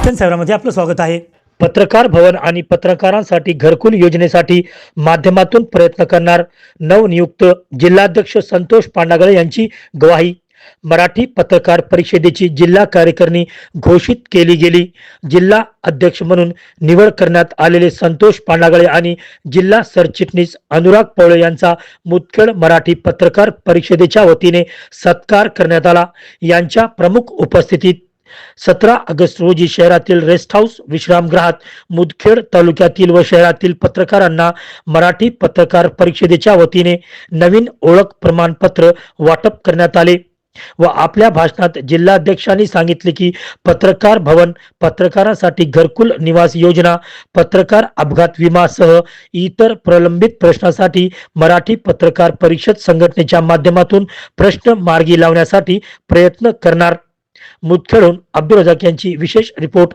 दर्शन सेवरामध्ये आपलं स्वागत आहे. पत्रकार भवन आणि पत्रकारांसाठी घरकुल योजनेसाठी माध्यमातून प्रयत्न करणार नवनियुक्त जिल्हाध्यक्ष संतोष पांडागळे यांची ग्वाही. मराठी पत्रकार परिषदेची जिल्हा कार्यकारिणी घोषित केली गेली. जिल्हा अध्यक्ष म्हणून निवड करण्यात आलेले संतोष पांडागळे आणि जिल्हा सरचिटणीस अनुराग पवळे यांचा मुदखेड मराठी पत्रकार परिषदेच्या वतीने सत्कार करण्यात आला. यांच्या प्रमुख उपस्थितीत सतरा ऑगस्ट रोजी शहरातील रेस्ट हाऊस विश्रामगृहात मुदखेड तालुक्यातील व शहरातील पत्रकारांना मराठी पत्रकार परिषदेच्या वतीने नवीन ओळख प्रमाणपत्र वाटप करण्यात आले व आपल्या भाषणात जिल्हाध्यक्षांनी सांगितले की पत्रकार भवन पत्रकारांसाठी घरकुल निवास योजना पत्रकार अपघात विमासह इतर प्रलंबित प्रश्नासाठी मराठी पत्रकार परिषद संघटनेच्या माध्यमातून प्रश्न मार्गी लावण्यासाठी प्रयत्न करणार. मुदखेडून अब्दुल रजाक यांची विशेष रिपोर्ट.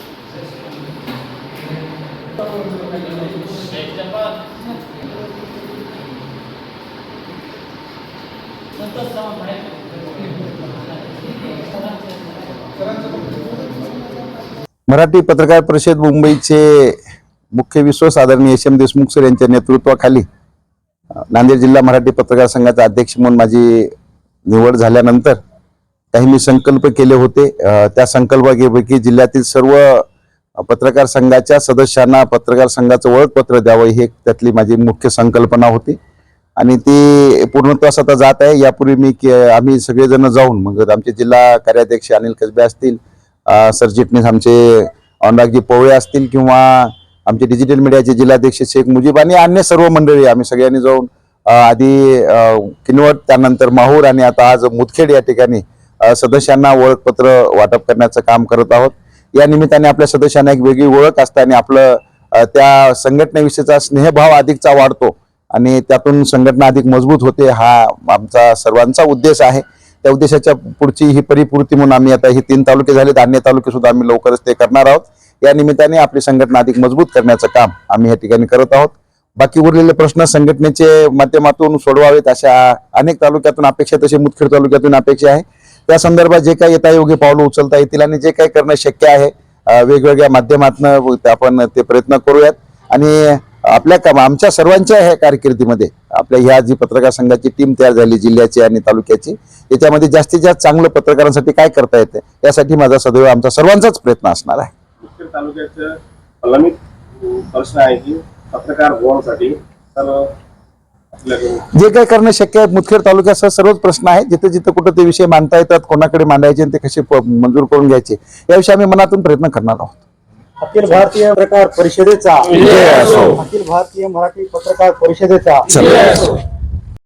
मराठी पत्रकार परिषद मुंबईचे मुख्य विश्वास आदरणीय एस एम देशमुख सर यांच्या नेतृत्वाखाली नांदेड जिल्हा मराठी पत्रकार संघाचा अध्यक्ष म्हणून माझी निवड झाल्यानंतर काही मी संकल्प केले होते. त्या संकल्पापैकी जिल्ह्यातील सर्व पत्रकार संघाच्या सदस्यांना पत्रकार संघाचं ओळखपत्र द्यावं हे त्यातली माझी मुख्य संकल्पना होती. आणि ती पूर्णत्वास आता जात आहे. यापूर्वी मी के- आम्ही सगळेजण जाऊन मग आमचे जिल्हा कार्याध्यक्ष अनिल कसबे असतील सरचिटणीस आमचे अनुरागजी पवळे असतील किंवा आमचे डिजिटल मीडियाचे जिल्हाध्यक्ष शेख मुजीब आणि अन्य सर्व मंडळी आम्ही सगळ्यांनी जाऊन आधी किनवट त्यानंतर माहूर आणि आता आज मुदखेड या ठिकाणी सदस्यांना ओळखपत्र वाटप करण्याचं काम करत आहोत. या निमित्ताने आपल्या सदस्यांना एक वेगळी ओळख असते आणि आपलं त्या संघटनेविषयीचा स्नेहभाव अधिकचा वाढतो आणि त्यातून संघटना अधिक मजबूत होते हा आमचा सर्वांचा उद्देश आहे. त्या उद्देशाच्या पुढची ही परिपूर्ती म्हणून आम्ही आता हे तीन तालुके झाले अन्य तालुके सुद्धा आम्ही लवकरच ते करणार आहोत. या निमित्ताने आपली संघटना अधिक मजबूत करण्याचं काम आम्ही या ठिकाणी करत आहोत. बाकी उरलेले प्रश्न संघटनेचे माध्यमातून सोडवावेत अशा अनेक तालुक्यातून अपेक्षा तसे मुदखेड तालुक्यातून अपेक्षा आहे. त्या संदर्भात जे काही येता योग्य पावलं उचलता येतील आणि जे काही करणं शक्य आहे वेगवेगळ्या माध्यमातून आपण ते प्रयत्न करूयात. आणि आपल्या काम आमच्या सर्वांच्या ह्या कारकिर्दीमध्ये आपल्या ह्या जी पत्रकार संघाची टीम तयार झाली जिल्ह्याची आणि तालुक्याची याच्यामध्ये जास्तीत जास्त चांगलं पत्रकारांसाठी काय करता येते यासाठी माझा सदैव आमचा सर्वांचाच प्रयत्न असणार आहे. तालुक्याचं प्रश्न आहे की पत्रकार भवनसाठी तर जे काही करणं शक्य आहे मुदखेड तालुक्यासह सर्वच प्रश्न आहेत जिथे जिथे कुठं ते विषय मांडता येतात कोणाकडे मांडायचे आणि ते कसे मंजूर करून घ्यायचे याविषयी आम्ही मनातून प्रयत्न करणार आहोत अखिल भारतीय पत्रकार परिषदेचा. अखिल भारतीय मराठी पत्रकार परिषदेचा.